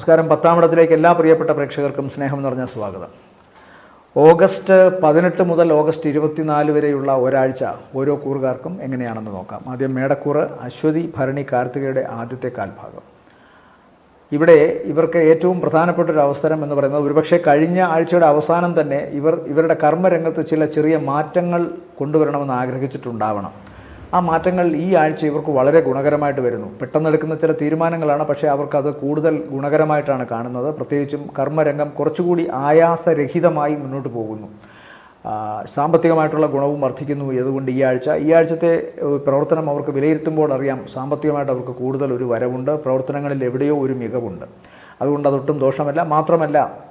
നമസ്കാരം. പത്താമിടത്തിലേക്ക് എല്ലാ പ്രിയപ്പെട്ട പ്രേക്ഷകർക്കും സ്നേഹം നിറഞ്ഞ സ്വാഗതം. ഓഗസ്റ്റ് പതിനെട്ട് മുതൽ ഓഗസ്റ്റ് ഇരുപത്തിനാല് വരെയുള്ള ഒരാഴ്ച ഓരോ കൂറുകാർക്കും എങ്ങനെയാണെന്ന് നോക്കാം. ആദ്യം മേടക്കൂറ് അശ്വതി ഭരണി കാർത്തികയുടെ ആദ്യത്തെ കാൽഭാഗം. ഇവിടെ ഇവർക്ക് ഏറ്റവും പ്രധാനപ്പെട്ട ഒരു അവസരം എന്ന് പറയുന്നത് ഒരുപക്ഷെ കഴിഞ്ഞ ആഴ്ചയുടെ അവസാനം തന്നെ ഇവർ ഇവരുടെ കർമ്മരംഗത്ത് ചില ചെറിയ മാറ്റങ്ങൾ കൊണ്ടുവരണമെന്ന് ആഗ്രഹിച്ചിട്ടുണ്ടാവണം. ആ മാറ്റങ്ങൾ ഈ ആഴ്ച ഇവർക്ക് വളരെ ഗുണകരമായിട്ട് വരുന്നു. പെട്ടെന്നെടുക്കുന്ന ചില തീരുമാനങ്ങളാണ് പക്ഷേ അവർക്കത് കൂടുതൽ ഗുണകരമായിട്ടാണ് കാണുന്നത്. പ്രത്യേകിച്ചും കർമ്മരംഗം കുറച്ചുകൂടി ആയാസരഹിതമായി മുന്നോട്ട് പോകുന്നു. സാമ്പത്തികമായിട്ടുള്ള ഗുണവും വർദ്ധിക്കുന്നു അതുകൊണ്ട് ഈ ആഴ്ച. ഈ ആഴ്ചത്തെ പ്രവർത്തനം അവർക്ക് വിലയിരുത്തുമ്പോൾ അറിയാം സാമ്പത്തികമായിട്ട് അവർക്ക് കൂടുതൽ ഒരു വരവുണ്ട്. പ്രവർത്തനങ്ങളിൽ എവിടെയോ ഒരു മികവുണ്ട്. അതുകൊണ്ട് അതൊട്ടും ദോഷമല്ല. മാത്രമല്ല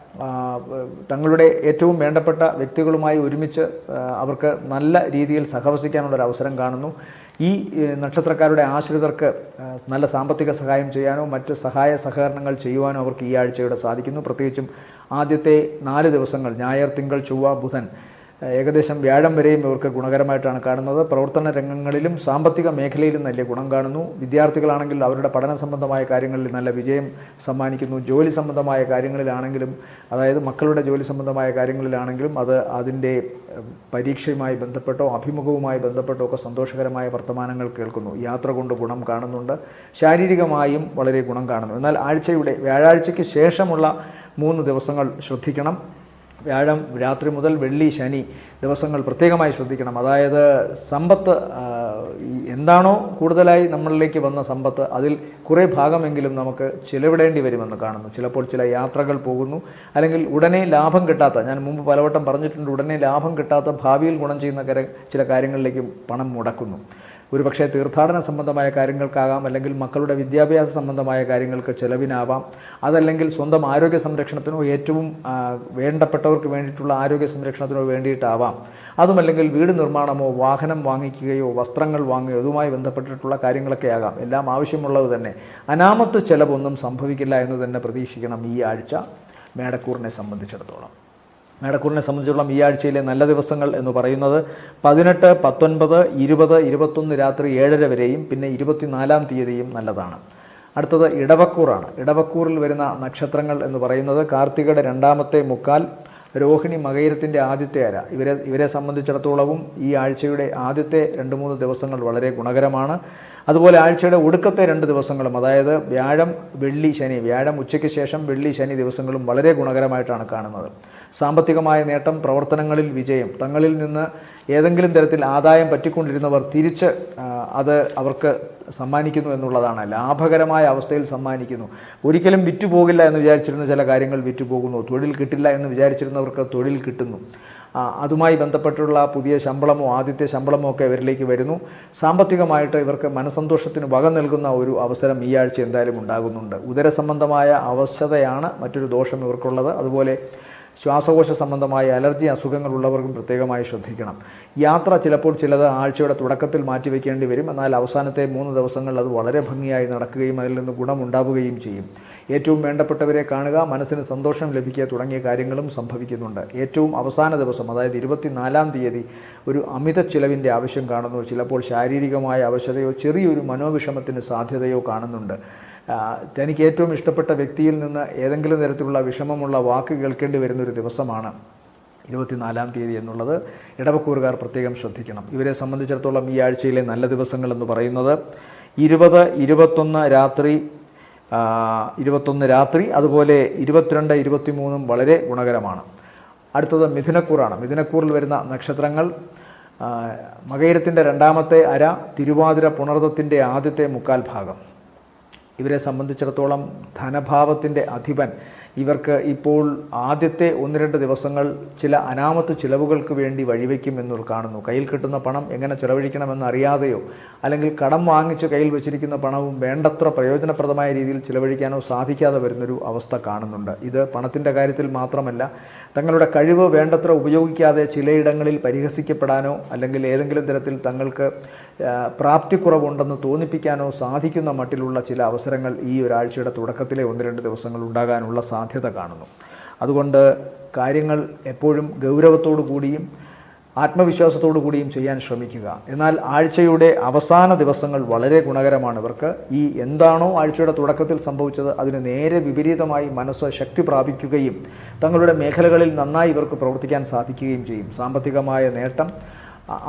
തങ്ങളുടെ ഏറ്റവും വേണ്ടപ്പെട്ട വ്യക്തികളുമായി ഒരുമിച്ച് അവർക്ക് നല്ല രീതിയിൽ സഹവസിക്കാനുള്ള ഒരു അവസരം കാണുന്നു. ഈ നക്ഷത്രക്കാരുടെ ആശ്രിതർക്ക് നല്ല സാമ്പത്തിക സഹായം ചെയ്യാനോ മറ്റ് സഹായ സഹകരണങ്ങൾ ചെയ്യുവാനോ അവർക്ക് ഈ ആഴ്ചയുടെ സാധിക്കുന്നു. പ്രത്യേകിച്ചും ആദ്യത്തെ നാല് ദിവസങ്ങൾ ഞായർ തിങ്കൾ ചൊവ്വ ബുധൻ ഏകദേശം വ്യാഴം വരെയും ഇവർക്ക് ഗുണകരമായിട്ടാണ് കാണുന്നത്. പ്രവർത്തന രംഗങ്ങളിലും സാമ്പത്തിക മേഖലയിലും നല്ല ഗുണം കാണുന്നു. വിദ്യാർത്ഥികളാണെങ്കിൽ അവരുടെ പഠന സംബന്ധമായ കാര്യങ്ങളിൽ നല്ല വിജയം സമ്മാനിക്കുന്നു. ജോലി സംബന്ധമായ കാര്യങ്ങളിലാണെങ്കിലും അതായത് മക്കളുടെ ജോലി സംബന്ധമായ കാര്യങ്ങളിലാണെങ്കിലും അത് അതിന്റെ പരീക്ഷയുമായി ബന്ധപ്പെട്ടോ അഭിമുഖവുമായി ബന്ധപ്പെട്ടോ ഒക്കെ സന്തോഷകരമായ വർത്തമാനങ്ങൾ കേൾക്കുന്നു. യാത്ര കൊണ്ട് ഗുണം കാണുന്നുണ്ട്. ശാരീരികമായും വളരെ ഗുണം കാണുന്നു. എന്നാൽ ആഴ്ചയുടെ വ്യാഴാഴ്ചയ്ക്ക് ശേഷമുള്ള മൂന്ന് ദിവസങ്ങൾ ശ്രദ്ധിക്കണം. വ്യാഴം രാത്രി മുതൽ വെള്ളി ശനി ദിവസങ്ങൾ പ്രത്യേകമായി ശ്രദ്ധിക്കണം. അതായത് സമ്പത്ത് എന്താണോ കൂടുതലായി നമ്മളിലേക്ക് വന്ന സമ്പത്ത് അതിൽ കുറേ ഭാഗമെങ്കിലും നമുക്ക് ചിലവിടേണ്ടി വരുമെന്ന് കാണുന്നു. ചിലപ്പോൾ ചില യാത്രകൾ പോകുന്നു. അല്ലെങ്കിൽ ഉടനെ ലാഭം കിട്ടാത്ത ഞാൻ മുമ്പ് പലവട്ടം പറഞ്ഞിട്ടുണ്ട് ഉടനെ ലാഭം കിട്ടാത്ത ഭാവിയിൽ ഗുണം ചെയ്യുന്ന ചില കാര്യങ്ങളിലേക്ക് പണം മുടക്കുന്നു. ഒരുപക്ഷെ തീർത്ഥാടന സംബന്ധമായ കാര്യങ്ങൾക്കാകാം അല്ലെങ്കിൽ മക്കളുടെ വിദ്യാഭ്യാസ സംബന്ധമായ കാര്യങ്ങൾക്ക് ചെലവിനാവാം. അതല്ലെങ്കിൽ സ്വന്തം ആരോഗ്യ സംരക്ഷണത്തിനോ ഏറ്റവും വേണ്ടപ്പെട്ടവർക്ക് വേണ്ടിയിട്ടുള്ള ആരോഗ്യ സംരക്ഷണത്തിനോ വേണ്ടിയിട്ടാവാം. അതുമല്ലെങ്കിൽ വീട് നിർമ്മാണമോ വാഹനം വാങ്ങിക്കുകയോ വസ്ത്രങ്ങൾ വാങ്ങുകയോ അതുമായി ബന്ധപ്പെട്ടിട്ടുള്ള കാര്യങ്ങളൊക്കെ ആകാം. എല്ലാം ആവശ്യമുള്ളത് തന്നെ. അനാമത്ത് ചെലവൊന്നും സംഭവിക്കില്ല എന്ന് തന്നെ പ്രതീക്ഷിക്കണം ഈ ആഴ്ച മേടക്കൂറിനെ സംബന്ധിച്ചിടത്തോളം. മേടക്കൂറിനെ സംബന്ധിച്ചിടത്തോളം ഈ ആഴ്ചയിലെ നല്ല ദിവസങ്ങൾ എന്ന് പറയുന്നത് പതിനെട്ട് പത്തൊൻപത് ഇരുപത് ഇരുപത്തൊന്ന് രാത്രി ഏഴര വരെയും പിന്നെ ഇരുപത്തിനാലാം തീയതിയും നല്ലതാണ്. അടുത്തത് ഇടവക്കൂറാണ്. ഇടവക്കൂറിൽ വരുന്ന നക്ഷത്രങ്ങൾ എന്ന് പറയുന്നത് കാർത്തികയുടെ രണ്ടാമത്തെ മുക്കാൽ രോഹിണി മകയിരത്തിന്റെ ആദ്യത്തെ അര. ഇവരെ ഇവരെ സംബന്ധിച്ചിടത്തോളവും ഈ ആഴ്ചയുടെ ആദ്യത്തെ രണ്ട് മൂന്ന് ദിവസങ്ങൾ വളരെ ഗുണകരമാണ്. അതുപോലെ ആഴ്ചയുടെ ഒടുക്കത്തെ രണ്ട് ദിവസങ്ങളും അതായത് വ്യാഴം വെള്ളി ശനി. വ്യാഴം ഉച്ചയ്ക്ക് ശേഷം വെള്ളി ശനി ദിവസങ്ങളും വളരെ ഗുണകരമായിട്ടാണ് കാണുന്നത്. സാമ്പത്തികമായ നേട്ടം പ്രവർത്തനങ്ങളിൽ വിജയം. തങ്ങളിൽ നിന്ന് ഏതെങ്കിലും തരത്തിൽ ആദായം പറ്റിക്കൊണ്ടിരുന്നവർ തിരിച്ച് അത് അവർക്ക് സമ്മാനിക്കുന്നു എന്നുള്ളതാണ്. ലാഭകരമായ അവസ്ഥയിൽ സമ്മാനിക്കുന്നു. ഒരിക്കലും വിറ്റുപോകില്ല എന്ന് വിചാരിച്ചിരുന്ന ചില കാര്യങ്ങൾ വിറ്റുപോകുന്നു. തൊഴിൽ കിട്ടില്ല എന്ന് വിചാരിച്ചിരുന്നവർക്ക് തൊഴിൽ കിട്ടുന്നു. അതുമായി ബന്ധപ്പെട്ടുള്ള പുതിയ ശമ്പളമോ ആദ്യത്തെ ശമ്പളമോ ഒക്കെ ഇവരിലേക്ക് വരുന്നു. സാമ്പത്തികമായിട്ട് ഇവർക്ക് മനസന്തോഷത്തിന് വക നൽകുന്ന ഒരു അവസരം ഈ ആഴ്ച എന്തായാലും ഉണ്ടാകുന്നുണ്ട്. ഉദരസംബന്ധമായ അവശതയാണ് മറ്റൊരു ദോഷം ഇവർക്കുള്ളത്. അതുപോലെ ശ്വാസകോശ സംബന്ധമായ അലർജി അസുഖങ്ങളുള്ളവർക്കും പ്രത്യേകമായി ശ്രദ്ധിക്കണം. യാത്ര ചിലപ്പോൾ ചിലത് ആഴ്ചയുടെ തുടക്കത്തിൽ മാറ്റിവെക്കേണ്ടി വരും. എന്നാൽ അവസാനത്തെ മൂന്ന് ദിവസങ്ങളിൽ അത് വളരെ ഭംഗിയായി നടക്കുകയും അതിൽ നിന്ന് ഗുണമുണ്ടാവുകയും ചെയ്യും. ഏറ്റവും വേണ്ടപ്പെട്ടവരെ കാണുക മനസ്സിന് സന്തോഷം ലഭിക്കുക തുടങ്ങിയ കാര്യങ്ങളും സംഭവിക്കുന്നുണ്ട്. ഏറ്റവും അവസാന ദിവസം അതായത് ഇരുപത്തിനാലാം തീയതി ഒരു അമിത ചിലവിന്റെ ആവശ്യം കാണുന്നു. ചിലപ്പോൾ ശാരീരികമായ അവശതയോ ചെറിയൊരു മനോവിഷമത്തിന് സാധ്യതയോ കാണുന്നുണ്ട്. തനിക്ക് ഏറ്റവും ഇഷ്ടപ്പെട്ട വ്യക്തിയിൽ നിന്ന് ഏതെങ്കിലും തരത്തിലുള്ള വിഷമമുള്ള വാക്ക് കേൾക്കേണ്ടി വരുന്നൊരു ദിവസമാണ് ഇരുപത്തിനാലാം തീയതി എന്നുള്ളത്. ഇടവക്കൂറുകാർ പ്രത്യേകം ശ്രദ്ധിക്കണം. ഇവരെ സംബന്ധിച്ചിടത്തോളം ഈ ആഴ്ചയിലെ നല്ല ദിവസങ്ങൾ എന്ന് പറയുന്നത് ഇരുപത് ഇരുപത്തൊന്ന് രാത്രി ഇരുപത്തൊന്ന് രാത്രി അതുപോലെ ഇരുപത്തിരണ്ട് ഇരുപത്തിമൂന്നും വളരെ ഗുണകരമാണ്. അടുത്തത് മിഥുനക്കൂറാണ്. മിഥുനക്കൂറിൽ വരുന്ന നക്ഷത്രങ്ങൾ മകയിരത്തിന്റെ രണ്ടാമത്തെ അര തിരുവാതിര പുണർദത്തിന്റെ ആദ്യത്തെ മുക്കാൽ ഭാഗം. ഇവരെ സംബന്ധിച്ചിടത്തോളം ധനഭാവത്തിന്റെ അധിപൻ. ഇവർക്ക് ഇപ്പോൾ ആദ്യത്തെ ഒന്ന് രണ്ട് ദിവസങ്ങൾ ചില അനാമത്ത് ചിലവുകൾക്ക് വേണ്ടി വഴിവെക്കുമെന്ന് കാണുന്നു. കയ്യിൽ കിട്ടുന്ന പണം എങ്ങനെ ചിലവഴിക്കണമെന്ന് അറിയാതെയോ അല്ലെങ്കിൽ കടം വാങ്ങിച്ച് കയ്യിൽ വെച്ചിരിക്കുന്ന പണവും വേണ്ടത്ര പ്രയോജനപ്രദമായ രീതിയിൽ ചിലവഴിക്കാനോ സാധിക്കാതെ വരുന്നൊരു അവസ്ഥ കാണുന്നുണ്ട്. ഇത് പണത്തിന്റെ കാര്യത്തിൽ മാത്രമല്ല തങ്ങളുടെ കഴിവ് വേണ്ടത്ര ഉപയോഗിക്കാതെ ചിലയിടങ്ങളിൽ പരിഹസിക്കപ്പെടാനോ അല്ലെങ്കിൽ ഏതെങ്കിലും തരത്തിൽ തങ്ങൾക്ക് പ്രാപ്തിക്കുറവുണ്ടെന്ന് തോന്നിപ്പിക്കാനോ സാധിക്കുന്ന മട്ടിലുള്ള ചില അവസരങ്ങൾ ഈ ഒരാഴ്ചയുടെ തുടക്കത്തിലെ ഒന്ന് രണ്ട് ദിവസങ്ങൾ ഉണ്ടാകാനുള്ള സാധ്യത കാണുന്നു. അതുകൊണ്ട് കാര്യങ്ങൾ എപ്പോഴും ഗൗരവത്തോടു കൂടിയും ആത്മവിശ്വാസത്തോടു കൂടിയും ചെയ്യാൻ ശ്രമിക്കുക. എന്നാൽ ആഴ്ചയുടെ അവസാന ദിവസങ്ങൾ വളരെ ഗുണകരമാണ്. ഇവർക്ക് ഈ എന്താണോ ആഴ്ചയുടെ തുടക്കത്തിൽ സംഭവിച്ചത് അതിന് നേരെ വിപരീതമായി മനസ്സ് ശക്തി പ്രാപിക്കുകയും തങ്ങളുടെ മേഖലകളിൽ നന്നായി ഇവർക്ക് പ്രവർത്തിക്കാൻ സാധിക്കുകയും ചെയ്യും. സാമ്പത്തികമായ നേട്ടം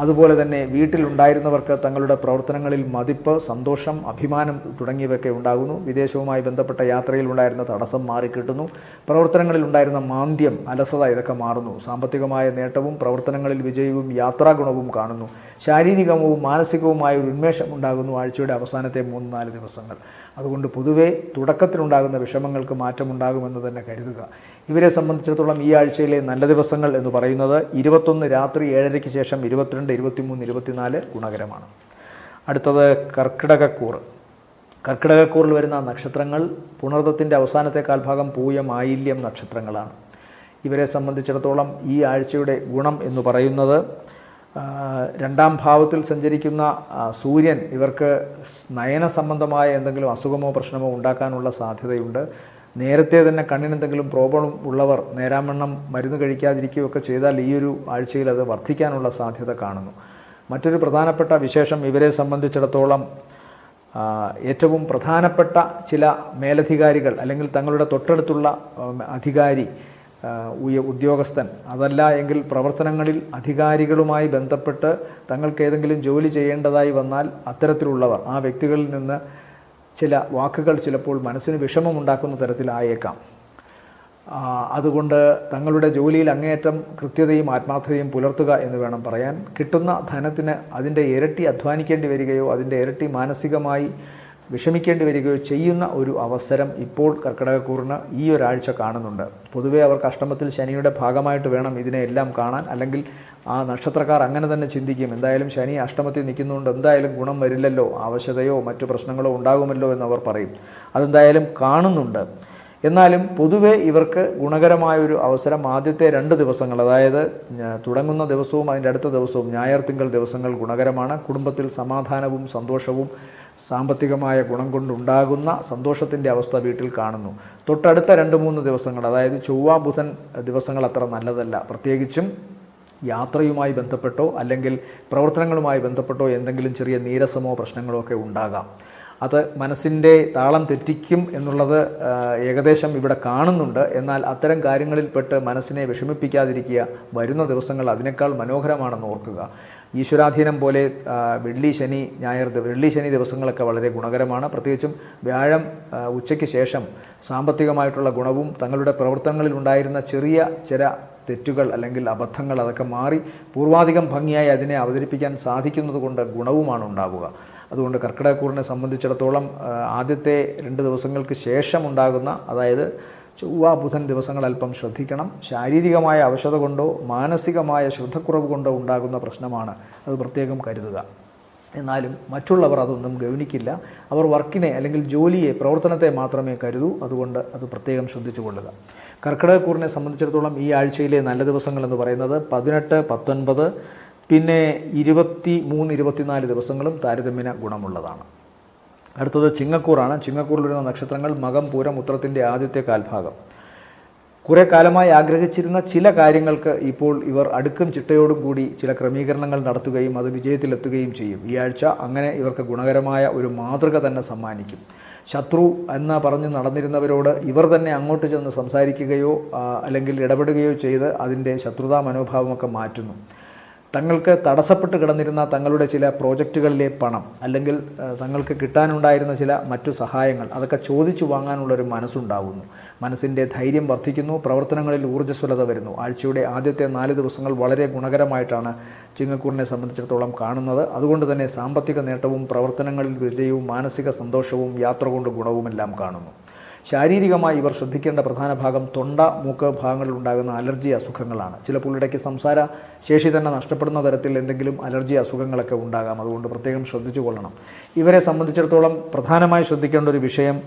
അതുപോലെ തന്നെ വീട്ടിലുണ്ടായിരുന്നവർക്ക് തങ്ങളുടെ പ്രവർത്തനങ്ങളിൽ മതിപ്പ് സന്തോഷം അഭിമാനം തുടങ്ങിയവയൊക്കെ ഉണ്ടാകുന്നു. വിദേശവുമായി ബന്ധപ്പെട്ട യാത്രയിൽ ഉണ്ടായിരുന്ന തടസ്സം മാറിക്കിട്ടുന്നു. പ്രവർത്തനങ്ങളിൽ ഉണ്ടായിരുന്ന മാന്ദ്യം അലസത ഇതൊക്കെ മാറുന്നു. സാമ്പത്തികമായ നേട്ടവും പ്രവർത്തനങ്ങളിൽ വിജയവും യാത്രാഗുണവും കാണുന്നു. ശാരീരികവും മാനസികവുമായ ഒരു ഉന്മേഷം ഉണ്ടാകുന്നു ആഴ്ചയുടെ അവസാനത്തെ മൂന്ന് നാല് ദിവസങ്ങൾ. അതുകൊണ്ട് പൊതുവെ തുടക്കത്തിലുണ്ടാകുന്ന വിഷമങ്ങൾക്ക് മാറ്റമുണ്ടാകുമെന്ന് തന്നെ കരുതുക. ഇവരെ സംബന്ധിച്ചിടത്തോളം ഈ ആഴ്ചയിലെ നല്ല ദിവസങ്ങൾ എന്ന് പറയുന്നത് ഇരുപത്തൊന്ന് രാത്രി ഏഴരയ്ക്ക് ശേഷം ഇരുപത്തിരണ്ട് ഇരുപത്തിമൂന്ന് ഇരുപത്തിനാല് ഗുണകരമാണ്. അടുത്തത് കർക്കിടകക്കൂറ് കർക്കിടകക്കൂറിൽ വരുന്ന നക്ഷത്രങ്ങൾ പുണർദത്തിന്റെ അവസാനത്തെ കാൽഭാഗം പൂയം ആയില്യം നക്ഷത്രങ്ങളാണ്. ഇവരെ സംബന്ധിച്ചിടത്തോളം ഈ ആഴ്ചയുടെ ഗുണം എന്ന് പറയുന്നത് രണ്ടാം ഭാവത്തിൽ സഞ്ചരിക്കുന്ന സൂര്യൻ ഇവർക്ക് നയന സംബന്ധമായ എന്തെങ്കിലും അസുഖമോ പ്രശ്നമോ ഉണ്ടാക്കാനുള്ള സാധ്യതയുണ്ട്. നേരത്തെ തന്നെ കണ്ണിനെന്തെങ്കിലും പ്രോബ്ലം ഉള്ളവർ നേരാമണ്ണം മരുന്ന് കഴിക്കാതിരിക്കുകയൊക്കെ ചെയ്താൽ ഈ ഒരു ആഴ്ചയിൽ അത് വർദ്ധിക്കാനുള്ള സാധ്യത കാണുന്നു. മറ്റൊരു പ്രധാനപ്പെട്ട വിശേഷം ഇവരെ സംബന്ധിച്ചിടത്തോളം ഏറ്റവും പ്രധാനപ്പെട്ട ചില മേലധികാരികൾ അല്ലെങ്കിൽ തങ്ങളുടെ തൊട്ടടുത്തുള്ള അധികാരി ഉദ്യോഗസ്ഥൻ. അതല്ല എങ്കിൽ പ്രവർത്തനങ്ങളിൽ അധികാരികളുമായി ബന്ധപ്പെട്ട് തങ്ങൾക്ക് ഏതെങ്കിലും ജോലി ചെയ്യേണ്ടതായി വന്നാൽ അത്തരത്തിലുള്ളവർ ആ വ്യക്തികളിൽ നിന്ന് ചില വാക്കുകൾ ചിലപ്പോൾ മനസ്സിന് വിഷമമുണ്ടാക്കുന്ന തരത്തിലായേക്കാം. അതുകൊണ്ട് തങ്ങളുടെ ജോലിയിൽ അങ്ങേയറ്റം കൃത്യതയും ആത്മാർത്ഥതയും പുലർത്തുക എന്ന് വേണം പറയാൻ. കിട്ടുന്ന ധനത്തിന് അതിന്റെ ഇരട്ടി അധ്വാനിക്കേണ്ടി വരികയോ അതിന്റെ ഇരട്ടി മാനസികമായി വിഷമിക്കേണ്ടി വരികയോ ചെയ്യുന്ന ഒരു അവസരം ഇപ്പോൾ കർക്കിടകക്കൂറിന് ഈ ഒരാഴ്ച കാണുന്നുണ്ട്. പൊതുവേ അവർക്ക് അഷ്ടമത്തിൽ ശനിയുടെ ഭാഗമായിട്ട് വേണം ഇതിനെ എല്ലാം കാണാൻ. അല്ലെങ്കിൽ ആ നക്ഷത്രക്കാർ അങ്ങനെ തന്നെ ചിന്തിക്കും. എന്തായാലും ശനി അഷ്ടമത്തിൽ നിൽക്കുന്നതുകൊണ്ട് എന്തായാലും ഗുണം വരില്ലല്ലോ. ആവശ്യതയോ മറ്റു പ്രശ്നങ്ങളോ ഉണ്ടാകുമല്ലോ എന്നവർ അവർ പറയും. അതെന്തായാലും കാണുന്നുണ്ട്. എന്നാലും പൊതുവേ ഇവർക്ക് ഗുണകരമായൊരു അവസരം ആദ്യത്തെ രണ്ട് ദിവസങ്ങൾ അതായത് തുടങ്ങുന്ന ദിവസവും അതിന്റെ അടുത്ത ദിവസവും ഞായർ തിങ്കൾ ദിവസങ്ങൾ ഗുണകരമാണ്. കുടുംബത്തിൽ സമാധാനവും സന്തോഷവും സാമ്പത്തികമായ ഗുണം കൊണ്ടുണ്ടാകുന്ന സന്തോഷത്തിന്റെ അവസ്ഥ വീട്ടിൽ കാണുന്നു. തൊട്ടടുത്ത രണ്ട് മൂന്ന് ദിവസങ്ങൾ അതായത് ചൊവ്വ ബുധൻ ദിവസങ്ങൾ അത്ര നല്ലതല്ല. പ്രത്യേകിച്ചും യാത്രയുമായി ബന്ധപ്പെട്ടോ അല്ലെങ്കിൽ പ്രവർത്തനങ്ങളുമായി ബന്ധപ്പെട്ടോ എന്തെങ്കിലും ചെറിയ നീരസമോ പ്രശ്നങ്ങളോ ഒക്കെ ഉണ്ടാകാം. അത് മനസ്സിന്റെ താളം തെറ്റിക്കും എന്നുള്ളത് ഏകദേശം ഇവിടെ കാണുന്നുണ്ട്. എന്നാൽ അത്തരം കാര്യങ്ങളിൽപ്പെട്ട് മനസ്സിനെ വിഷമിപ്പിക്കാതിരിക്കുക വരുന്ന ദിവസങ്ങൾ അതിനേക്കാൾ മനോഹരമാണെന്ന് ഓർക്കുക. ഈശ്വരാധീനം പോലെ വെള്ളി ശനി ഞായർ വെള്ളി ശനി ദിവസങ്ങളൊക്കെ വളരെ ഗുണകരമാണ്. പ്രത്യേകിച്ചും വ്യാഴം ഉച്ചയ്ക്ക് ശേഷം സാമ്പത്തികമായിട്ടുള്ള ഗുണവും തങ്ങളുടെ പ്രവർത്തനങ്ങളിൽ ഉണ്ടായിരുന്ന ചെറിയ ചില തെറ്റുകൾ അല്ലെങ്കിൽ അബദ്ധങ്ങൾ അതൊക്കെ മാറി പൂർവാധികം ഭംഗിയായി അതിനെ അവതരിപ്പിക്കാൻ സാധിക്കുന്നത് കൊണ്ട് ഗുണവുമാണ് ഉണ്ടാവുക. അതുകൊണ്ട് കർക്കിടകക്കൂറിനെ സംബന്ധിച്ചിടത്തോളം ആദ്യത്തെ രണ്ട് ദിവസങ്ങൾക്ക് ശേഷം ഉണ്ടാകുന്ന അതായത് ചൊവ്വ ബുധൻ ദിവസങ്ങൾ അല്പം ശ്രദ്ധിക്കണം. ശാരീരികമായ അവശത കൊണ്ടോ മാനസികമായ ശ്രദ്ധക്കുറവ് കൊണ്ടോ ഉണ്ടാകുന്ന പ്രശ്നമാണ് അത് പ്രത്യേകം കരുതുക. എന്നാലും മറ്റുള്ളവർ അതൊന്നും ഗൗനിക്കില്ല. അവർ വർക്കിനെ അല്ലെങ്കിൽ ജോലിയെ പ്രവർത്തനത്തെ മാത്രമേ കരുതൂ. അതുകൊണ്ട് അത് പ്രത്യേകം ശ്രദ്ധിച്ചു കൊള്ളുക. കർക്കിടകക്കൂറിനെ സംബന്ധിച്ചിടത്തോളം ഈ ആഴ്ചയിലെ നല്ല ദിവസങ്ങൾ എന്ന് പറയുന്നത് പതിനെട്ട് പത്തൊൻപത് പിന്നെ ഇരുപത്തി മൂന്ന് ഇരുപത്തിനാല് ദിവസങ്ങളും താരതമ്യേന ഗുണമുള്ളതാണ്. അടുത്തത് ചിങ്ങക്കൂറാണ്. ചിങ്ങക്കൂറിൽ വരുന്ന നക്ഷത്രങ്ങൾ മകം പൂരം ഉത്രത്തിന്റെ ആദ്യത്തെ കാൽഭാഗം. കുറേ കാലമായി ആഗ്രഹിച്ചിരുന്ന ചില കാര്യങ്ങൾക്ക് ഇപ്പോൾ ഇവർ അടുക്കും ചിട്ടയോടും കൂടി ചില ക്രമീകരണങ്ങൾ നടത്തുകയും അത് വിജയത്തിലെത്തുകയും ചെയ്യും. ഈ ആഴ്ച അങ്ങനെ ഇവർക്ക് ഗുണകരമായ ഒരു മാതൃക തന്നെ സമ്മാനിക്കും. ശത്രു എന്ന് പറഞ്ഞ് നടന്നിരുന്നവരോട് ഇവർ തന്നെ അങ്ങോട്ട് ചെന്ന് സംസാരിക്കുകയോ അല്ലെങ്കിൽ ഇടപെടുകയോ ചെയ്ത് അതിന്റെ ശത്രുതാ മനോഭാവമൊക്കെ മാറ്റുന്നു. തങ്ങൾക്ക് തടസ്സപ്പെട്ട് കിടന്നിരുന്ന തങ്ങളുടെ ചില പ്രോജക്റ്റുകളിലെ പണം അല്ലെങ്കിൽ തങ്ങൾക്ക് കിട്ടാനുണ്ടായിരുന്ന ചില മറ്റു സഹായങ്ങൾ അതൊക്കെ ചോദിച്ചു വാങ്ങാനുള്ളൊരു മനസ്സുണ്ടാകുന്നു മനസ്സിന്റെ ധൈര്യം വർദ്ധിക്കുന്നു പ്രവർത്തനങ്ങളിൽ ഊർജസ്വലത വരുന്നു. ആഴ്ചയുടെ ആദ്യത്തെ നാല് ദിവസങ്ങൾ വളരെ ഗുണകരമായിട്ടാണ് ചിങ്ങക്കൂറിനെ സംബന്ധിച്ചിടത്തോളം കാണുന്നത്. അതുകൊണ്ട് തന്നെ സാമ്പത്തിക നേട്ടവും പ്രവർത്തനങ്ങളിൽ വിജയവും മാനസിക സന്തോഷവും യാത്ര കൊണ്ട് ഗുണവുമെല്ലാം കാണുന്നു. ശാരീരികമായി ഇവർ ശ്രദ്ധിക്കേണ്ട പ്രധാന ഭാഗം തൊണ്ട മൂക്ക് ഭാഗങ്ങളിൽ ഉണ്ടാകുന്ന അലർജി അസുഖങ്ങളാണ്. ചിലപ്പോൾ ഇടയ്ക്ക് സംസാര ശേഷി തന്നെ നഷ്ടപ്പെടുന്ന തരത്തിൽ എന്തെങ്കിലും അലർജി അസുഖങ്ങളൊക്കെ ഉണ്ടാകാം. അതുകൊണ്ട് പ്രത്യേകം ശ്രദ്ധിച്ചു കൊള്ളണം. ഇവരെ സംബന്ധിച്ചിടത്തോളം പ്രധാനമായി ശ്രദ്ധിക്കേണ്ട ഒരു വിഷയം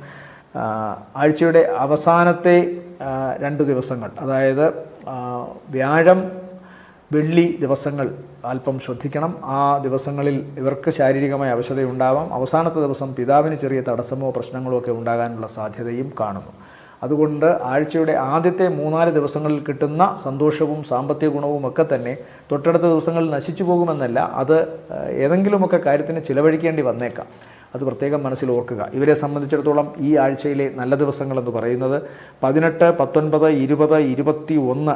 ആഴ്ചയുടെ അവസാനത്തെ രണ്ട് ദിവസങ്ങൾ. അതായത് വ്യാഴം വെള്ളി ദിവസങ്ങൾ അല്പം ശ്രദ്ധിക്കണം. ആ ദിവസങ്ങളിൽ ഇവർക്ക് ശാരീരികമായ അവശതയുണ്ടാവാം. അവസാനത്തെ ദിവസം പിതാവിന് ചെറിയ തടസ്സമോ പ്രശ്നങ്ങളോ ഒക്കെ ഉണ്ടാകാനുള്ള സാധ്യതയും കാണുന്നു. അതുകൊണ്ട് ആഴ്ചയുടെ ആദ്യത്തെ മൂന്നാൽ ദിവസങ്ങളിൽ കിട്ടുന്ന സന്തോഷവും സാമ്പത്തിക ഗുണവും ഒക്കെ തന്നെ തൊട്ടടുത്ത ദിവസങ്ങളിൽ നശിച്ചു പോകുമെന്നല്ല അത് ഏതെങ്കിലുമൊക്കെ കാര്യത്തിന് ചിലവഴിക്കേണ്ടി വന്നേക്കാം. അത് പ്രത്യേകം മനസ്സിൽ ഓർക്കുക. ഇവരെ സംബന്ധിച്ചിടത്തോളം ഈ ആഴ്ചയിലെ നല്ല ദിവസങ്ങളെന്ന് പറയുന്നത് പതിനെട്ട് പത്തൊൻപത് ഇരുപത് ഇരുപത്തി ഒന്ന്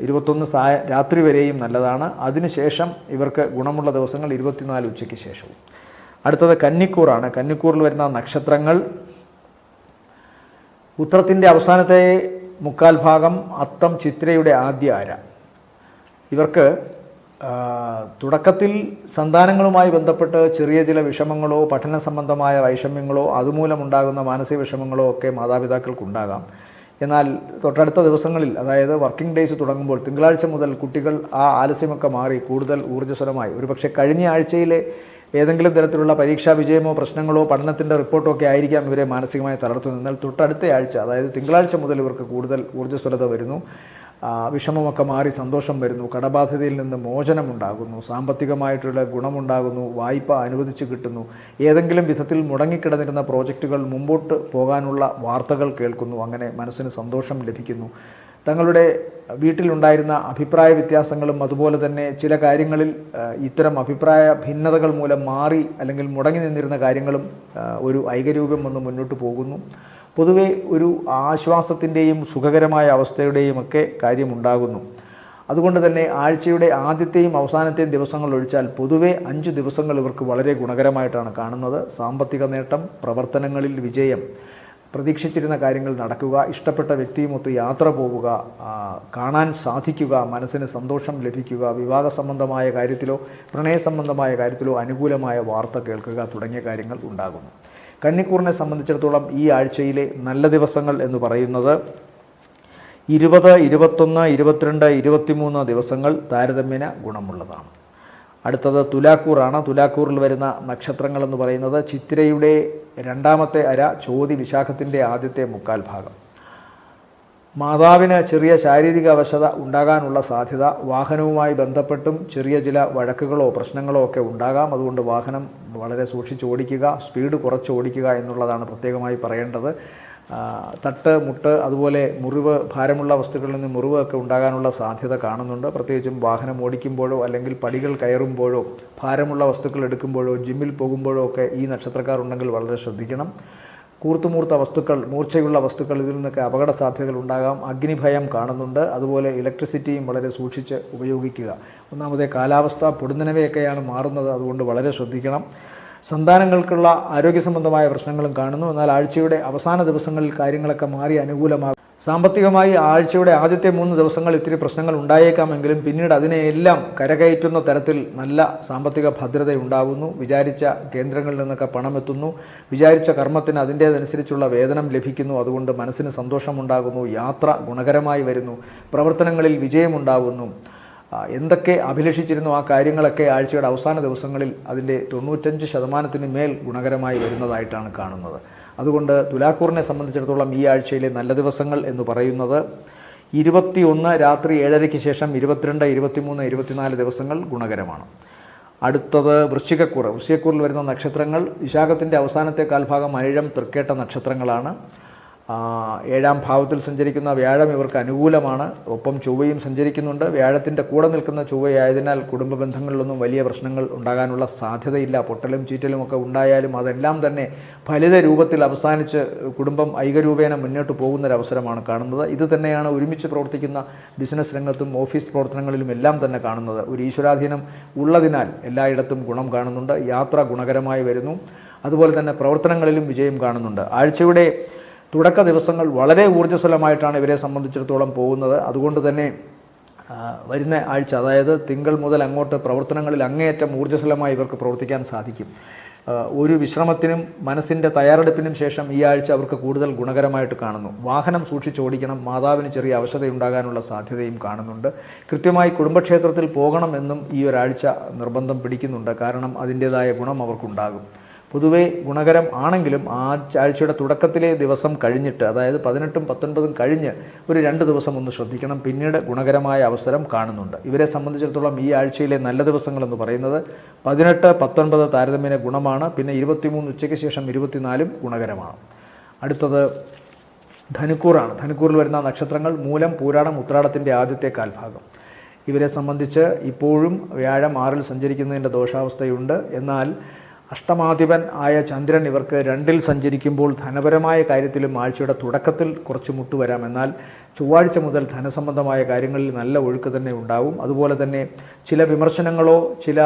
ഇരുപത്തൊന്ന് സായ രാത്രി വരെയും നല്ലതാണ്. അതിനുശേഷം ഇവർക്ക് ഗുണമുള്ള ദിവസങ്ങൾ ഇരുപത്തിനാല് ഉച്ചയ്ക്ക് ശേഷവും. അടുത്തത് കന്നിക്കൂറാണ്. കന്നിക്കൂറിൽ വരുന്ന നക്ഷത്രങ്ങൾ. ഉത്രത്തിന്റെ അവസാനത്തെ മുക്കാൽ ഭാഗം അത്തം ചിത്രയുടെ ആദ്യ ആര ഇവർക്ക് തുടക്കത്തിൽ സന്താനങ്ങളുമായി ബന്ധപ്പെട്ട് ചെറിയ ചില വിഷമങ്ങളോ പഠന സംബന്ധമായ വൈഷമ്യങ്ങളോ അതുമൂലമുണ്ടാകുന്ന മാനസിക വിഷമങ്ങളോ ഒക്കെ മാതാപിതാക്കൾക്കുണ്ടാകാം. എന്നാൽ തൊട്ടടുത്ത ദിവസങ്ങളിൽ അതായത് വർക്കിംഗ് ഡേയ്സ് തുടങ്ങുമ്പോൾ തിങ്കളാഴ്ച മുതൽ കുട്ടികൾ ആ ആലസ്യമൊക്കെ മാറി കൂടുതൽ ഊർജസ്വലമായി. ഒരുപക്ഷെ കഴിഞ്ഞ ആഴ്ചയിലെ ഏതെങ്കിലും തരത്തിലുള്ള പരീക്ഷാ വിജയമോ പ്രശ്നങ്ങളോ പഠനത്തിന്റെ റിപ്പോർട്ടോ ഒക്കെ ആയിരിക്കാം ഇവരെ മാനസികമായി തളർത്തുന്നത്. എന്നാൽ തൊട്ടടുത്ത ആഴ്ച അതായത് തിങ്കളാഴ്ച മുതൽ ഇവർക്ക് കൂടുതൽ ഊർജസ്വലത വരുന്നു. വിഷമമൊക്കെ മാറി സന്തോഷം വരുന്നു കടബാധ്യതയിൽ നിന്ന് മോചനമുണ്ടാകുന്നു സാമ്പത്തികമായിട്ടുള്ള ഗുണമുണ്ടാകുന്നു വായ്പ അനുവദിച്ച് കിട്ടുന്നു. ഏതെങ്കിലും വിധത്തിൽ മുടങ്ങിക്കിടന്നിരുന്ന പ്രോജക്റ്റുകൾ മുമ്പോട്ട് പോകാനുള്ള വാർത്തകൾ കേൾക്കുന്നു അങ്ങനെ മനസ്സിന് സന്തോഷം ലഭിക്കുന്നു. തങ്ങളുടെ വീട്ടിലുണ്ടായിരുന്ന അഭിപ്രായ വ്യത്യാസങ്ങളും അതുപോലെ തന്നെ ചില കാര്യങ്ങളിൽ ഇത്തരം അഭിപ്രായ ഭിന്നതകൾ മൂലം മാറി അല്ലെങ്കിൽ മുടങ്ങി നിന്നിരുന്ന കാര്യങ്ങളും ഒരു ഐകരൂപം വന്ന് മുന്നോട്ട് പോകുന്നു. പൊതുവെ ഒരു ആശ്വാസത്തിന്റെയും സുഖകരമായ അവസ്ഥയുടെയും ഒക്കെ കാര്യമുണ്ടാകുന്നു. അതുകൊണ്ട് തന്നെ ആഴ്ചയുടെ ആദ്യത്തെയും അവസാനത്തെയും ദിവസങ്ങൾ ഒഴിച്ചാൽ പൊതുവെ അഞ്ച് ദിവസങ്ങൾ ഇവർക്ക് വളരെ ഗുണകരമായിട്ടാണ് കാണുന്നത്. സാമ്പത്തിക നേട്ടം പ്രവർത്തനങ്ങളിൽ വിജയം പ്രതീക്ഷിച്ചിരുന്ന കാര്യങ്ങൾ നടക്കുക ഇഷ്ടപ്പെട്ട വ്യക്തിയുമൊത്ത് യാത്ര പോവുക കാണാൻ സാധിക്കുക മനസ്സിന് സന്തോഷം ലഭിക്കുക വിവാഹ സംബന്ധമായ കാര്യത്തിലോ പ്രണയ സംബന്ധമായ കാര്യത്തിലോ അനുകൂലമായ വാർത്ത കേൾക്കുക തുടങ്ങിയ കാര്യങ്ങൾ ഉണ്ടാകുന്നു. കന്നിക്കൂറിനെ സംബന്ധിച്ചിടത്തോളം ഈ ആഴ്ചയിലെ നല്ല ദിവസങ്ങൾ എന്ന് പറയുന്നത് ഇരുപത് ഇരുപത്തൊന്ന് ഇരുപത്തിരണ്ട് ഇരുപത്തിമൂന്ന് ദിവസങ്ങൾ താരതമ്യേന ഗുണമുള്ളതാണ്. അടുത്തത് തുലാക്കൂറാണ്. തുലാക്കൂറിൽ വരുന്ന നക്ഷത്രങ്ങൾ എന്ന് പറയുന്നത് ചിത്രയുടെ രണ്ടാമത്തെ അര ചോതി വിശാഖത്തിന്റെ ആദ്യത്തെ മുക്കാൽ ഭാഗം. മാതാവിന് ചെറിയ ശാരീരിക അവശത ഉണ്ടാകാനുള്ള സാധ്യത വാഹനവുമായി ബന്ധപ്പെട്ടും ചെറിയ ചില വഴക്കുകളോ പ്രശ്നങ്ങളോ ഒക്കെ ഉണ്ടാകാം. അതുകൊണ്ട് വാഹനം വളരെ സൂക്ഷിച്ച് ഓടിക്കുക സ്പീഡ് കുറച്ച് ഓടിക്കുക എന്നുള്ളതാണ് പ്രത്യേകമായി പറയേണ്ടത്. തട്ട് മുട്ട് അതുപോലെ മുറിവ് ഭാരമുള്ള വസ്തുക്കളിൽ നിന്ന് മുറിവ് ഒക്കെ ഉണ്ടാകാനുള്ള സാധ്യത കാണുന്നുണ്ട്. പ്രത്യേകിച്ചും വാഹനം ഓടിക്കുമ്പോഴോ അല്ലെങ്കിൽ പടികൾ കയറുമ്പോഴോ ഭാരമുള്ള വസ്തുക്കൾ എടുക്കുമ്പോഴോ ജിമ്മിൽ പോകുമ്പോഴോ ഒക്കെ ഈ നക്ഷത്രക്കാർ ഉണ്ടെങ്കിൽ വളരെ ശ്രദ്ധിക്കണം. കൂർത്തുമൂർത്ത വസ്തുക്കൾ മൂർച്ചയുള്ള വസ്തുക്കൾ ഇതിൽ നിന്നൊക്കെ അപകട സാധ്യതകൾ ഉണ്ടാകാം. അഗ്നിഭയം കാണുന്നുണ്ട്. അതുപോലെ ഇലക്ട്രിസിറ്റിയും വളരെ സൂക്ഷിച്ച് ഉപയോഗിക്കുക. ഒന്നാമതേ കാലാവസ്ഥ പൊടുന്നനവയൊക്കെയാണ് മാറുന്നത്. അതുകൊണ്ട് വളരെ ശ്രദ്ധിക്കണം. സന്താനങ്ങൾക്കുള്ള ആരോഗ്യ സംബന്ധമായ പ്രശ്നങ്ങളും കാണുന്നു. എന്നാൽ ആഴ്ചയുടെ അവസാന ദിവസങ്ങളിൽ കാര്യങ്ങളൊക്കെ മാറി അനുകൂലമാകും. സാമ്പത്തികമായി ആഴ്ചയുടെ ആദ്യത്തെ മൂന്ന് ദിവസങ്ങൾ ഇത്തിരി പ്രശ്നങ്ങൾ ഉണ്ടായേക്കാമെങ്കിലും പിന്നീട് അതിനെയെല്ലാം കരകയറ്റുന്ന തരത്തിൽ നല്ല സാമ്പത്തിക ഭദ്രത ഉണ്ടാകുന്നു വിചാരിച്ച കേന്ദ്രങ്ങളിൽ നിന്നൊക്കെ പണം എത്തുന്നു. വിചാരിച്ച കർമ്മത്തിന് അതിന്റേതനുസരിച്ചുള്ള വേതനം ലഭിക്കുന്നു. അതുകൊണ്ട് മനസ്സിന് സന്തോഷമുണ്ടാകുന്നു. യാത്ര ഗുണകരമായി വരുന്നു. പ്രവർത്തനങ്ങളിൽ വിജയമുണ്ടാകുന്നു. എന്തൊക്കെ അഭിലഷിച്ചിരുന്നു ആ കാര്യങ്ങളൊക്കെ ആഴ്ചയുടെ അവസാന ദിവസങ്ങളിൽ അതിന്റെ തൊണ്ണൂറ്റഞ്ച് ശതമാനത്തിന് മേൽ ഗുണകരമായി വരുന്നതായിട്ടാണ് കാണുന്നത്. അതുകൊണ്ട് തുലാക്കൂറിനെ സംബന്ധിച്ചിടത്തോളം ഈ ആഴ്ചയിലെ നല്ല ദിവസങ്ങൾ എന്ന് പറയുന്നത് ഇരുപത്തിയൊന്ന് രാത്രി ഏഴരയ്ക്ക് ശേഷം ഇരുപത്തിരണ്ട് ഇരുപത്തിമൂന്ന് ഇരുപത്തിനാല് ദിവസങ്ങൾ ഗുണകരമാണ്. അടുത്തത് വൃശ്ചികക്കൂറ്. വൃശ്ചികക്കൂറിൽ വരുന്ന നക്ഷത്രങ്ങൾ വിശാഖത്തിന്റെ അവസാനത്തെ കാൽഭാഗം അനിഴം തൃക്കേട്ട നക്ഷത്രങ്ങളാണ്. ഏഴാം ഭാവത്തിൽ സഞ്ചരിക്കുന്ന വ്യാഴം ഇവർക്ക് അനുകൂലമാണ്. ഒപ്പം ചൊവ്വയും സഞ്ചരിക്കുന്നുണ്ട്. വ്യാഴത്തിന്റെ കൂടെ നിൽക്കുന്ന ചൊവ്വയായതിനാൽ കുടുംബ ബന്ധങ്ങളിലൊന്നും വലിയ പ്രശ്നങ്ങൾ ഉണ്ടാകാനുള്ള സാധ്യതയില്ല. പൊട്ടലും ചീറ്റലും ഒക്കെ ഉണ്ടായാലും അതെല്ലാം തന്നെ ഫലിത രൂപത്തിൽ അവസാനിച്ച് കുടുംബം ഐകരൂപേണ മുന്നോട്ട് പോകുന്നൊരവസരമാണ് കാണുന്നത്. ഇത് തന്നെയാണ് ഒരുമിച്ച് പ്രവർത്തിക്കുന്ന ബിസിനസ് രംഗത്തും ഓഫീസ് പ്രവർത്തനങ്ങളിലും എല്ലാം തന്നെ കാണുന്നത്. ഒരു ഈശ്വരാധീനം ഉള്ളതിനാൽ എല്ലായിടത്തും ഗുണം കാണുന്നുണ്ട്. യാത്ര ഗുണകരമായി വരുന്നു. അതുപോലെ തന്നെ പ്രവർത്തനങ്ങളിലും വിജയം കാണുന്നുണ്ട്. ആഴ്ചയുടെ തുടക്ക ദിവസങ്ങൾ വളരെ ഊർജസ്വലമായിട്ടാണ് ഇവരെ സംബന്ധിച്ചിടത്തോളം പോകുന്നത്. അതുകൊണ്ട് തന്നെ വരുന്ന ആഴ്ച അതായത് തിങ്കൾ മുതൽ അങ്ങോട്ട് പ്രവർത്തനങ്ങളിൽ അങ്ങേയറ്റം ഊർജസ്വലമായി ഇവർക്ക് പ്രവർത്തിക്കാൻ സാധിക്കും. ഒരു വിശ്രമത്തിനും മനസ്സിന്റെ തയ്യാറെടുപ്പിനും ശേഷം ഈ ആഴ്ച അവർക്ക് കൂടുതൽ ഗുണകരമായിട്ട് കാണുന്നു. വാഹനം സൂക്ഷിച്ചോടിക്കണം മാതാവിന് ചെറിയ അവശതയുണ്ടാകാനുള്ള സാധ്യതയും കാണുന്നുണ്ട്. കൃത്യമായി കുടുംബക്ഷേത്രത്തിൽ പോകണമെന്നും ഈ ഒരാഴ്ച നിർബന്ധം പിടിക്കുന്നുണ്ട്. കാരണം അതിന്റേതായ ഗുണം അവർക്കുണ്ടാകും. പൊതുവേ ഗുണകരം ആണെങ്കിലും ആ ആഴ്ചയുടെ തുടക്കത്തിലെ ദിവസം കഴിഞ്ഞിട്ട് അതായത് പതിനെട്ടും പത്തൊൻപതും കഴിഞ്ഞ് ഒരു രണ്ട് ദിവസം ഒന്ന് ശ്രദ്ധിക്കണം. പിന്നീട് ഗുണകരമായ അവസരം കാണുന്നുണ്ട്. ഇവരെ സംബന്ധിച്ചിടത്തോളം ഈ ആഴ്ചയിലെ നല്ല ദിവസങ്ങളെന്ന് പറയുന്നത് പതിനെട്ട് പത്തൊൻപത് താരതമ്യേന ഗുണമാണ്. പിന്നെ ഇരുപത്തിമൂന്ന് ഉച്ചയ്ക്ക് ശേഷം ഇരുപത്തിനാലും ഗുണകരമാണ്. അടുത്തത് ധനുക്കൂറാണ്. ധനുക്കൂറിൽ വരുന്ന നക്ഷത്രങ്ങൾ മൂലം പൂരാടം ഉത്രാടത്തിന്റെ ആദ്യത്തെ കാൽഭാഗം. ഇവരെ സംബന്ധിച്ച് ഇപ്പോഴും വ്യാഴം ആറിൽ സഞ്ചരിക്കുന്നതിന്റെ ദോഷാവസ്ഥയുണ്ട്. എന്നാൽ അഷ്ടമാധിപൻ ആയ ചന്ദ്രൻ ഇവർക്ക് രണ്ടിൽ സഞ്ചരിക്കുമ്പോൾ ധനപരമായ കാര്യത്തിലും ആഴ്ചയുടെ തുടക്കത്തിൽ കുറച്ച് മുട്ടുവരാം. എന്നാൽ ചൊവ്വാഴ്ച മുതൽ ധനസംബന്ധമായ കാര്യങ്ങളിൽ നല്ല ഒഴുക്ക് തന്നെ ഉണ്ടാവും. അതുപോലെ തന്നെ ചില വിമർശനങ്ങളോ ചില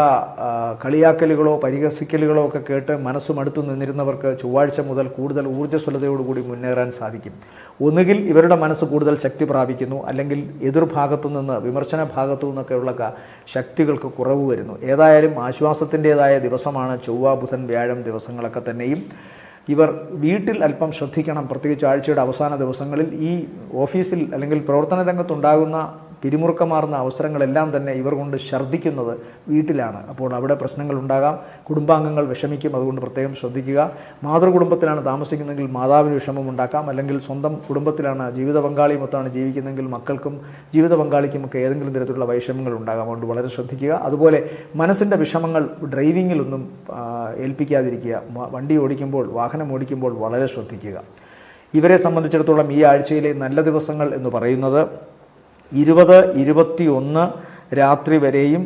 കളിയാക്കലുകളോ പരിഹസിക്കലുകളോ ഒക്കെ കേട്ട് മനസ്സുമടുത്തു നിന്നിരുന്നവർക്ക് ചൊവ്വാഴ്ച മുതൽ കൂടുതൽ ഊർജസ്വലതയോടുകൂടി മുന്നേറാൻ സാധിക്കും. ഒന്നുകിൽ ഇവരുടെ മനസ്സ് കൂടുതൽ ശക്തി പ്രാപിക്കുന്നു അല്ലെങ്കിൽ എതിർഭാഗത്തു നിന്ന് വിമർശന ഭാഗത്തു നിന്നൊക്കെയുള്ള ശക്തികൾക്ക് കുറവ് വരുന്നു. ഏതായാലും ആശ്വാസത്തിന്റെതായ ദിവസമാണ് ചൊവ്വ ബുധൻ വ്യാഴം ദിവസങ്ങളൊക്കെ തന്നെയും. ഇവർ വീട്ടിൽ അല്പം ശ്രദ്ധിക്കണം. പ്രത്യേകിച്ച് ആഴ്ചയുടെ അവസാന ദിവസങ്ങളിൽ ഈ ഓഫീസിൽ അല്ലെങ്കിൽ പ്രവർത്തന രംഗത്തുണ്ടാകുന്ന പിരിമുറുക്കമാർന്ന അവസരങ്ങളെല്ലാം തന്നെ ഇവർ കൊണ്ട് ഛർദ്ദിക്കുന്നത് വീട്ടിലാണ്. അപ്പോൾ അവിടെ പ്രശ്നങ്ങൾ ഉണ്ടാകാം കുടുംബാംഗങ്ങൾ വിഷമിക്കും അതുകൊണ്ട് പ്രത്യേകം ശ്രദ്ധിക്കുക. മാതൃകുടുംബത്തിലാണ് താമസിക്കുന്നതെങ്കിൽ മാതാവിന് വിഷമം ഉണ്ടാക്കാം അല്ലെങ്കിൽ സ്വന്തം കുടുംബത്തിലാണ് ജീവിത പങ്കാളിയുമൊത്താണ് ജീവിക്കുന്നതെങ്കിൽ മക്കൾക്കും ജീവിത പങ്കാളിക്കുമൊക്കെ ഏതെങ്കിലും തരത്തിലുള്ള വൈഷമ്യങ്ങൾ ഉണ്ടാകാം. അതുകൊണ്ട് വളരെ ശ്രദ്ധിക്കുക. അതുപോലെ മനസ്സിന്റെ വിഷമങ്ങൾ ഡ്രൈവിങ്ങിലൊന്നും ഏൽപ്പിക്കാതിരിക്കുക. വണ്ടി ഓടിക്കുമ്പോൾ വാഹനം ഓടിക്കുമ്പോൾ വളരെ ശ്രദ്ധിക്കുക. ഇവരെ സംബന്ധിച്ചിടത്തോളം ഈ ആഴ്ചയിലെ നല്ല ദിവസങ്ങൾ എന്ന് പറയുന്നത് ഇരുപത് ഇരുപത്തി ഒന്ന് രാത്രി വരെയും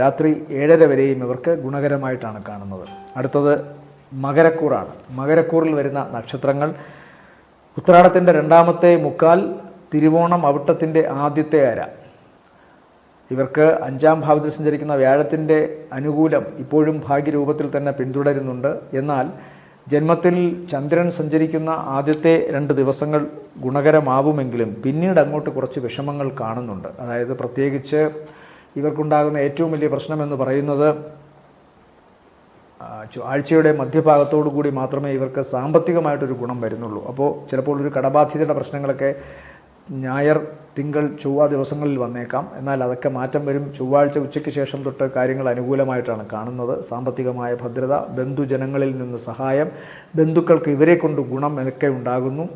രാത്രി ഏഴര വരെയും ഇവർക്ക് ഗുണകരമായിട്ടാണ് കാണുന്നത്. അടുത്തത് മകരക്കൂറാണ്. മകരക്കൂറിൽ വരുന്ന നക്ഷത്രങ്ങൾ ഉത്രാടത്തിന്റെ രണ്ടാമത്തെ മുക്കാൽ തിരുവോണം അവിട്ടത്തിന്റെ ആദ്യത്തെ അര. ഇവർക്ക് അഞ്ചാം ഭാവത്തിൽ സഞ്ചരിക്കുന്ന വ്യാഴത്തിന്റെ അനുകൂലം ഇപ്പോഴും ഭാഗ്യരൂപത്തിൽ തന്നെ പിന്തുടരുന്നുണ്ട്. എന്നാൽ ജന്മത്തിൽ ചന്ദ്രൻ സഞ്ചരിക്കുന്ന ആദ്യത്തെ രണ്ട് ദിവസങ്ങൾ ഗുണകരമാവുമെങ്കിലും പിന്നീട് അങ്ങോട്ട് കുറച്ച് വിഷമങ്ങൾ കാണുന്നുണ്ട്. അതായത് പ്രത്യേകിച്ച് ഇവർക്കുണ്ടാകുന്ന ഏറ്റവും വലിയ പ്രശ്നമെന്ന് പറയുന്നത് ആഴ്ചയുടെ മധ്യഭാഗത്തോടു കൂടി മാത്രമേ ഇവർക്ക് സാമ്പത്തികമായിട്ടൊരു ഗുണം വരുന്നുള്ളൂ. അപ്പോൾ ചിലപ്പോൾ ഒരു കടബാധ്യതയുടെ പ്രശ്നങ്ങളൊക്കെ ഞായർ തിങ്കൾ ചൊവ്വ ദിവസങ്ങളിൽ വന്നേക്കാം. എന്നാൽ അതൊക്കെ മാറ്റം വരും. ചൊവ്വാഴ്ച ഉച്ചയ്ക്ക് ശേഷം തൊട്ട് കാര്യങ്ങൾ അനുകൂലമായിട്ടാണ് കാണുന്നത്. സാമ്പത്തികമായ ഭദ്രത ബന്ധുജനങ്ങളിൽ നിന്ന് സഹായം ബന്ധുക്കൾക്ക് ഇവരെ കൊണ്ട് ഗുണം ഒക്കെ ഉണ്ടാകുന്നു.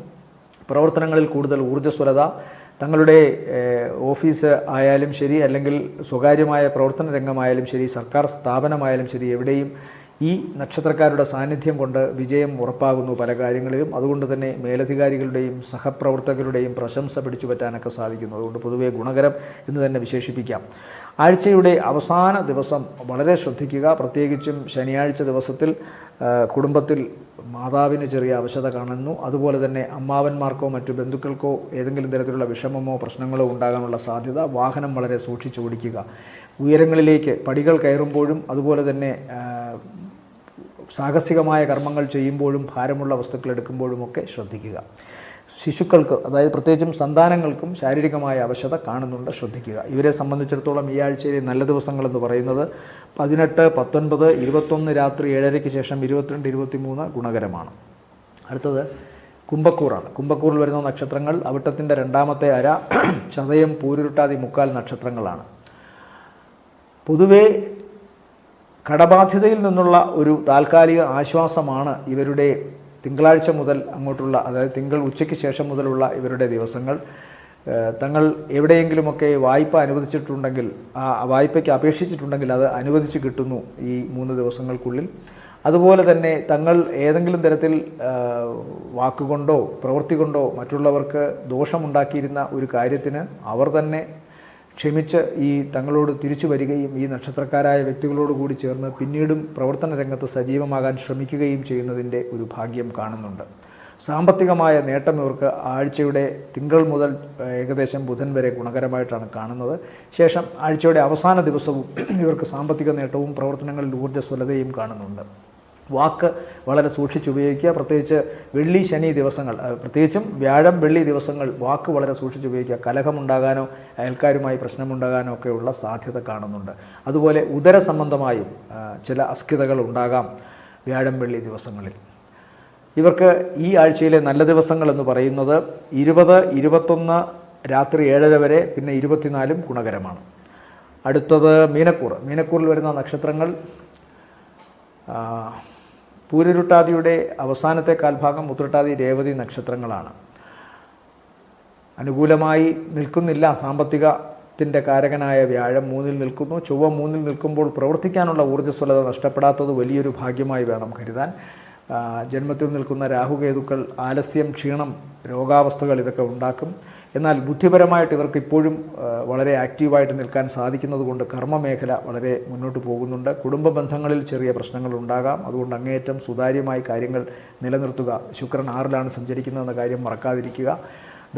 പ്രവർത്തനങ്ങളിൽ കൂടുതൽ ഊർജസ്വലത തങ്ങളുടെ ഓഫീസ് ആയാലും ശരി അല്ലെങ്കിൽ സ്വകാര്യമായ പ്രവർത്തന രംഗമായാലും ശരി സർക്കാർ സ്ഥാപനമായാലും ശരി എവിടെയും ഈ നക്ഷത്രക്കാരുടെ സാന്നിധ്യം കൊണ്ട് വിജയം ഉറപ്പാകുന്നു പല കാര്യങ്ങളിലും. അതുകൊണ്ട് തന്നെ മേലധികാരികളുടെയും സഹപ്രവർത്തകരുടെയും പ്രശംസ പിടിച്ചു പറ്റാനൊക്കെ സാധിക്കുന്നു. അതുകൊണ്ട് പൊതുവേ ഗുണകരം എന്ന് തന്നെ വിശേഷിപ്പിക്കാം. ആഴ്ചയുടെ അവസാന ദിവസം വളരെ ശ്രദ്ധിക്കുക. പ്രത്യേകിച്ചും ശനിയാഴ്ച ദിവസത്തിൽ കുടുംബത്തിൽ മാതാവിന് ചെറിയ അവശത കാണുന്നു. അതുപോലെ തന്നെ അമ്മാവന്മാർക്കോ മറ്റു ബന്ധുക്കൾക്കോ ഏതെങ്കിലും തരത്തിലുള്ള വിഷമമോ പ്രശ്നങ്ങളോ ഉണ്ടാകാനുള്ള സാധ്യത വാഹനം വളരെ സൂക്ഷിച്ചു ഓടിക്കുക. ഉയരങ്ങളിലേക്ക് പടികൾ കയറുമ്പോഴും അതുപോലെ തന്നെ സാഹസികമായ കർമ്മങ്ങൾ ചെയ്യുമ്പോഴും ഭാരമുള്ള വസ്തുക്കൾ എടുക്കുമ്പോഴുമൊക്കെ ശ്രദ്ധിക്കുക. ശിശുക്കൾക്ക് അതായത് പ്രത്യേകിച്ചും സന്താനങ്ങൾക്കും ശാരീരികമായ അവശത കാണുന്നുണ്ട് ശ്രദ്ധിക്കുക. ഇവരെ സംബന്ധിച്ചിടത്തോളം ഈ ആഴ്ചയിലെ നല്ല ദിവസങ്ങളെന്ന് പറയുന്നത് പതിനെട്ട് പത്തൊൻപത് ഇരുപത്തൊന്ന് രാത്രി ഏഴരയ്ക്ക് ശേഷം ഇരുപത്തിരണ്ട് ഇരുപത്തിമൂന്ന് ഗുണകരമാണ്. അടുത്തത് കുംഭക്കൂറാണ്. കുംഭക്കൂറിൽ വരുന്ന നക്ഷത്രങ്ങൾ അവിട്ടത്തിന്റെ രണ്ടാമത്തെ അര ചതയം പൂരുരുട്ടാതി മുക്കാൽ നക്ഷത്രങ്ങളാണ്. പൊതുവേ കടബാധ്യതയിൽ നിന്നുള്ള ഒരു താൽക്കാലിക ആശ്വാസമാണ് ഇവരുടെ തിങ്കളാഴ്ച മുതൽ അങ്ങോട്ടുള്ള അതായത് തിങ്കൾ ഉച്ചയ്ക്ക് ശേഷം മുതലുള്ള ഇവരുടെ ദിവസങ്ങൾ. തങ്ങൾ എവിടെയെങ്കിലുമൊക്കെ വായ്പ അനുവദിച്ചിട്ടുണ്ടെങ്കിൽ ആ വായ്പയ്ക്ക് അപേക്ഷിച്ചിട്ടുണ്ടെങ്കിൽ അത് അനുവദിച്ച് കിട്ടുന്നു ഈ മൂന്ന് ദിവസങ്ങൾക്കുള്ളിൽ. അതുപോലെ തന്നെ തങ്ങൾ ഏതെങ്കിലും തരത്തിൽ വാക്കുകൊണ്ടോ പ്രവൃത്തി കൊണ്ടോ മറ്റുള്ളവർക്ക് ദോഷമുണ്ടാക്കിയിരുന്ന ഒരു കാര്യത്തിന് അവർ തന്നെ ക്ഷമിച്ച് ഈ തങ്ങളോട് തിരിച്ചു വരികയും ഈ നക്ഷത്രക്കാരായ വ്യക്തികളോട് കൂടി ചേർന്ന് പിന്നീടും പ്രവർത്തന രംഗത്ത് സജീവമാകാൻ ശ്രമിക്കുകയും ചെയ്യുന്നതിന്റെ ഒരു ഭാഗ്യം കാണുന്നുണ്ട്. സാമ്പത്തികമായ നേട്ടം ഇവർക്ക് ആഴ്ചയുടെ തിങ്കൾ മുതൽ ഏകദേശം ബുധൻ വരെ ഗുണകരമായിട്ടാണ് കാണുന്നത്. ശേഷം ആഴ്ചയുടെ അവസാന ദിവസവും ഇവർക്ക് സാമ്പത്തിക നേട്ടവും പ്രവർത്തനങ്ങളിൽ ഊർജസ്വലതയും കാണുന്നുണ്ട്. വാക്ക് വളരെ സൂക്ഷിച്ചുപയോഗിക്കുക പ്രത്യേകിച്ച് വെള്ളി ശനി ദിവസങ്ങൾ പ്രത്യേകിച്ചും വ്യാഴം വെള്ളി ദിവസങ്ങൾ വാക്ക് വളരെ സൂക്ഷിച്ചുപയോഗിക്കുക കലഹമുണ്ടാകാനോ അയൽക്കാരുമായി പ്രശ്നമുണ്ടാകാനോ ഒക്കെയുള്ള സാധ്യത കാണുന്നുണ്ട്. അതുപോലെ ഉദര സംബന്ധമായും ചില അസ്ഥിതകൾ ഉണ്ടാകാം വ്യാഴം വെള്ളി ദിവസങ്ങളിൽ. ഇവർക്ക് ഈ ആഴ്ചയിലെ നല്ല ദിവസങ്ങൾ എന്ന് പറയുന്നത് ഇരുപത് ഇരുപത്തൊന്ന് രാത്രി ഏഴര വരെ പിന്നെ ഇരുപത്തിനാലും ഗുണകരമാണ്. അടുത്തത് മീനക്കൂർ മീനക്കൂറിൽ വരുന്ന നക്ഷത്രങ്ങൾ പൂരുരുട്ടാതിയുടെ അവസാനത്തെ കാൽഭാഗം ഉത്രട്ടാതി രേവതി നക്ഷത്രങ്ങളാണ്. അനുകൂലമായി നിൽക്കുന്നില്ല സാമ്പത്തികത്തിന്റെ കാരകനായ വ്യാഴം മൂന്നിൽ നിൽക്കുന്നു. ചൊവ്വ മൂന്നിൽ നിൽക്കുമ്പോൾ പ്രവർത്തിക്കാനുള്ള ഊർജസ്വലത നഷ്ടപ്പെടാത്തത് വലിയൊരു ഭാഗ്യമായി വേണം കരുതാൻ. ജന്മത്തിൽ നിൽക്കുന്ന രാഹുകേതുക്കൾ ആലസ്യം ക്ഷീണം രോഗാവസ്ഥകൾ ഇതൊക്കെ ഉണ്ടാക്കും. എന്നാൽ ബുദ്ധിപരമായിട്ട് ഇവർക്ക് ഇപ്പോഴും വളരെ ആക്റ്റീവായിട്ട് നിൽക്കാൻ സാധിക്കുന്നത് കൊണ്ട് കർമ്മമേഖല വളരെ മുന്നോട്ട് പോകുന്നുണ്ട്. കുടുംബ ബന്ധങ്ങളിൽ ചെറിയ പ്രശ്നങ്ങൾ ഉണ്ടാകാം അതുകൊണ്ട് അങ്ങേയറ്റം സുതാര്യമായി കാര്യങ്ങൾ നിലനിർത്തുക. ശുക്രൻ ആറിലാണ് സഞ്ചരിക്കുന്നതെന്ന കാര്യം മറക്കാതിരിക്കുക.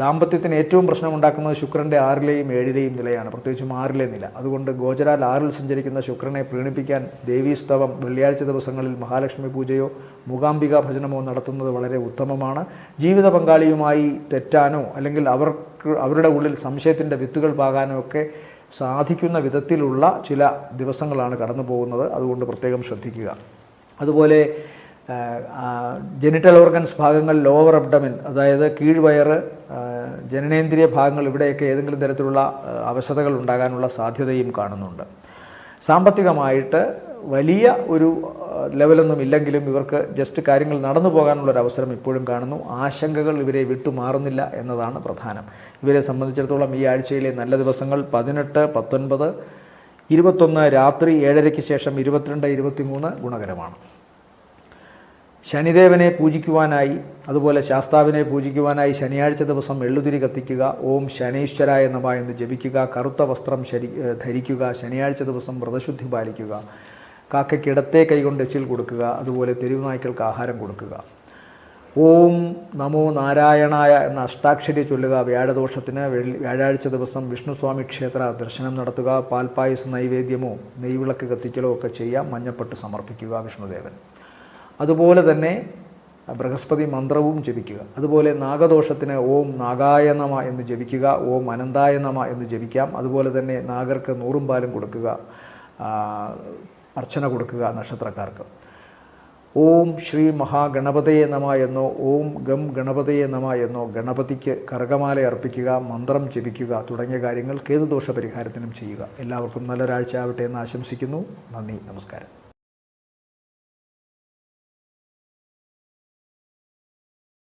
ദാമ്പത്യത്തിന് ഏറ്റവും പ്രശ്നമുണ്ടാക്കുന്നത് ശുക്രന്റെ ആറിലെയും ഏഴിലെയും നിലയാണ്. പ്രത്യേകിച്ചും ആറിലെ നില. അതുകൊണ്ട് ഗോചരാൽ ആറിൽ സഞ്ചരിക്കുന്ന ശുക്രനെ പ്രീണിപ്പിക്കാൻ ദേവീസ്തവം വെള്ളിയാഴ്ച ദിവസങ്ങളിൽ മഹാലക്ഷ്മി പൂജയോ മൂകാംബിക ഭജനമോ നടത്തുന്നത് വളരെ ഉത്തമമാണ്. ജീവിത പങ്കാളിയുമായി തെറ്റാനോ അല്ലെങ്കിൽ അവർക്ക് അവരുടെ ഉള്ളിൽ സംശയത്തിന്റെ വിത്തുകൾ പാകാനോ ഒക്കെ സാധിക്കുന്ന വിധത്തിലുള്ള ചില ദിവസങ്ങളാണ് കടന്നു പോകുന്നത്. അതുകൊണ്ട് പ്രത്യേകം ശ്രദ്ധിക്കുക. അതുപോലെ ജെനിറ്റൽ ഓർഗൻസ് ഭാഗങ്ങൾ ലോവർ അബ്ഡമിൻ അതായത് കീഴ്വയറ് ജനനേന്ദ്രിയ ഭാഗങ്ങൾ ഇവിടെയൊക്കെ ഏതെങ്കിലും തരത്തിലുള്ള അവശതകൾ ഉണ്ടാകാനുള്ള സാധ്യതയും കാണുന്നുണ്ട്. സാമ്പത്തികമായിട്ട് വലിയ ഒരു ലെവലൊന്നും ഇല്ലെങ്കിലും ഇവർക്ക് ജസ്റ്റ് കാര്യങ്ങൾ നടന്നു പോകാനുള്ള ഒരു അവസരം ഇപ്പോഴും കാണുന്നു. ആശങ്കകൾ ഇവരെ വിട്ടുമാറുന്നില്ല എന്നതാണ് പ്രധാനം. ഇവരെ സംബന്ധിച്ചിടത്തോളം ഈ ആഴ്ചയിലെ നല്ല ദിവസങ്ങൾ പതിനെട്ട് പത്തൊൻപത് ഇരുപത്തൊന്ന് രാത്രി ഏഴരയ്ക്ക് ശേഷം ഇരുപത്തിരണ്ട് ഇരുപത്തിമൂന്ന് ഗുണകരമാണ്. ശനിദേവനെ പൂജിക്കുവാനായി അതുപോലെ ശാസ്താവിനെ പൂജിക്കുവാനായി ശനിയാഴ്ച ദിവസം എള്ളുതിരി കത്തിക്കുക ഓം ശനീശ്വരായ നമ എന്ന് ജപിക്കുക കറുത്ത വസ്ത്രം ശരി ധരിക്കുക ശനിയാഴ്ച ദിവസം വ്രതശുദ്ധി പാലിക്കുക കാക്കയ്ക്ക് ഇടത്തെ കൈകൊണ്ട് എച്ചിൽ കൊടുക്കുക അതുപോലെ തെരുവുനായ്ക്കൾക്ക് ആഹാരം കൊടുക്കുക. ഓം നമോ നാരായണായ എന്ന അഷ്ടാക്ഷരി ചൊല്ലുക വ്യാഴദോഷത്തിന് വ്യാഴാഴ്ച ദിവസം വിഷ്ണുസ്വാമി ക്ഷേത്ര ദർശനം നടത്തുക പാൽപ്പായസ നൈവേദ്യമോ നെയ്വിളക്ക് കത്തിക്കലോ ഒക്കെ ചെയ്യാം മഞ്ഞപ്പെട്ട് സമർപ്പിക്കുക വിഷ്ണുദേവൻ. അതുപോലെ തന്നെ ബൃഹസ്പതി മന്ത്രവും ജപിക്കുക. അതുപോലെ നാഗദോഷത്തിന് ഓം നാഗായ നമ എന്ന് ജപിക്കുക ഓം അനന്തായ നമ എന്ന് ജപിക്കാം. അതുപോലെ തന്നെ നാഗർക്ക് നൂറും പാലും കൊടുക്കുക അർച്ചന കൊടുക്കുക നക്ഷത്രക്കാർക്ക്. ഓം ശ്രീ മഹാഗണപതയെ നമ എന്നോ ഓം ഗം ഗണപതയെ നമ എന്നോ ഗണപതിക്ക് കർഗമാല അർപ്പിക്കുക മന്ത്രം ജപിക്കുക തുടങ്ങിയ കാര്യങ്ങൾ കേതുദോഷ പരിഹാരത്തിനും ചെയ്യുക. എല്ലാവർക്കും നല്ലൊരാഴ്ച ആവട്ടെ എന്ന് ആശംസിക്കുന്നു. നന്ദി നമസ്കാരം.